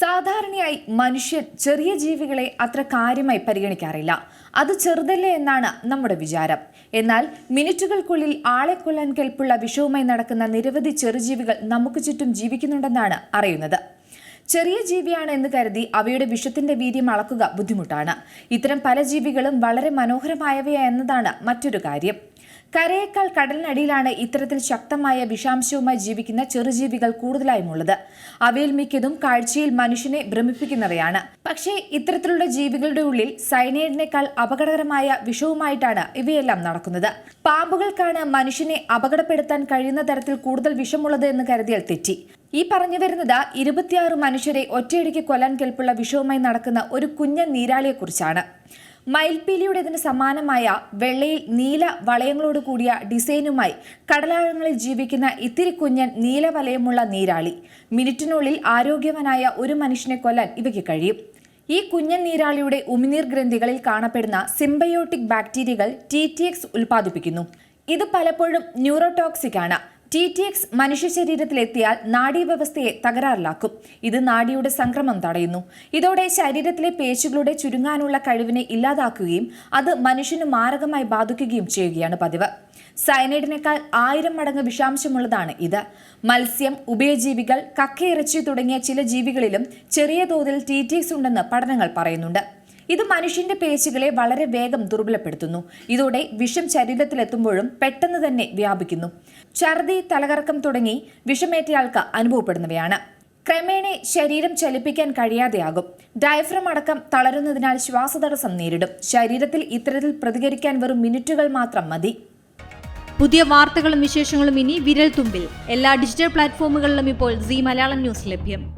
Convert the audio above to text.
സാധാരണയായി മനുഷ്യൻ ചെറിയ ജീവികളെ അത്ര കാര്യമായി പരിഗണിക്കാറില്ല. അത് ചെറുതല്ലേ എന്നാണ് നമ്മുടെ വിചാരം. എന്നാൽ മിനിറ്റുകൾക്കുള്ളിൽ ആളെ കൊല്ലാൻ കെൽപ്പുള്ള വിഷവുമായി നടക്കുന്ന നിരവധി ചെറുജീവികൾ നമുക്ക് ചുറ്റും ജീവിക്കുന്നുണ്ടെന്നാണ് അറിയുന്നത്. ചെറിയ ജീവിയാണ് എന്ന് കരുതി അവയുടെ വിഷത്തിന്റെ വീര്യം അളക്കുക ബുദ്ധിമുട്ടാണ്. ഇത്തരം പല ജീവികളും വളരെ മനോഹരമായവ എന്നതാണ് മറ്റൊരു കാര്യം. കരയേക്കാൾ കടലിനടിയിലാണ് ഇത്തരത്തിൽ ശക്തമായ വിഷാംശവുമായി ജീവിക്കുന്ന ചെറുജീവികൾ കൂടുതലായും ഉള്ളത് അവയിൽ മിക്കതും കാഴ്ചയിൽ മനുഷ്യനെ ഭ്രമിപ്പിക്കുന്നവയാണ്. പക്ഷേ ഇത്തരത്തിലുള്ള ജീവികളുടെ ഉള്ളിൽ സൈനൈഡിനേക്കാൾ അപകടകരമായ വിഷവുമായിട്ടാണ് ഇവയെല്ലാം നടക്കുന്നത്. പാമ്പുകൾക്കാണ് മനുഷ്യനെ അപകടപ്പെടുത്താൻ കഴിയുന്ന തരത്തിൽ കൂടുതൽ വിഷമുള്ളത് എന്ന് കരുതിയാൽ തെറ്റി. ഈ പറഞ്ഞു വരുന്നത് ഇരുപത്തിയാറ് മനുഷ്യരെ ഒറ്റയടിക്ക് കൊല്ലാൻ കെൽപ്പുള്ള വിഷവുമായി നടക്കുന്ന ഒരു കുഞ്ഞ നീരാളിയെക്കുറിച്ചാണ്. മയിൽപീലിയുടേതിന് സമാനമായ വെള്ളയിൽ നീല വളയങ്ങളോട് കൂടിയ ഡിസൈനുമായി കടലാഴങ്ങളിൽ ജീവിക്കുന്ന ഇത്തിരി കുഞ്ഞൻ നീല വലയമുള്ള നീരാളി. മിനിറ്റിനുള്ളിൽ ആരോഗ്യവനായ ഒരു മനുഷ്യനെ കൊല്ലാൻ ഇവയ്ക്ക് കഴിയും. ഈ കുഞ്ഞൻ നീരാളിയുടെ ഉമിനീർ ഗ്രന്ഥികളിൽ കാണപ്പെടുന്ന സിംബയോട്ടിക് ബാക്ടീരിയകൾ ടി ടി എക്സ് ഉൽപ്പാദിപ്പിക്കുന്നു. ഇത് പലപ്പോഴും ന്യൂറോടോക്സിക് ആണ്. ടി ടി എക്സ് മനുഷ്യ ശരീരത്തിലെത്തിയാൽ നാഡീവ്യവസ്ഥയെ തകരാറിലാക്കും. ഇത് നാഡിയുടെ സംക്രമം തടയുന്നു. ഇതോടെ ശരീരത്തിലെ പേശികളുടെ ചുരുങ്ങാനുള്ള കഴിവിനെ ഇല്ലാതാക്കുകയും അത് മനുഷ്യന് മാരകമായി ബാധിക്കുകയും ചെയ്യുകയാണ് പതിവ്. സയനൈഡിനേക്കാൾ ആയിരം മടങ്ങ് വിഷാംശമുള്ളതാണ് ഇത്. മത്സ്യം ഉഭയജീവികൾ കക്കയിറച്ചി തുടങ്ങിയ ചില ജീവികളിലും ചെറിയ തോതിൽ ടി ടി എക്സ് ഉണ്ടെന്ന് പഠനങ്ങൾ പറയുന്നുണ്ട്. ഇത് മനുഷ്യന്റെ പേശികളെ വളരെ വേഗം ദുർബലപ്പെടുത്തുന്നു. ഇതോടെ വിഷം ശരീരത്തിലെത്തുമ്പോഴും പെട്ടെന്ന് തന്നെ വ്യാപിക്കുന്നു. ഛർദി തലകറക്കം തുടങ്ങി വിഷമേറ്റയാൾക്ക് അനുഭവപ്പെടുന്നവയാണ്. ക്രമേണ ശരീരം ചലിപ്പിക്കാൻ കഴിയാതെയാകും. ഡയഫ്രം അടക്കം തളരുന്നതിനാൽ ശ്വാസതടസ്സം നേരിടും. ശരീരത്തിൽ ഇത്തരത്തിൽ പ്രതികരിക്കാൻ വെറും മിനിറ്റുകൾ മാത്രം മതി. പുതിയ വാർത്തകളും വിശേഷങ്ങളും ഇനി വിരൽ തുമ്പിൽ എല്ലാ ഡിജിറ്റൽ പ്ലാറ്റ്ഫോമുകളിലും ഇപ്പോൾ സി മലയാളം ന്യൂസ് ലഭ്യം.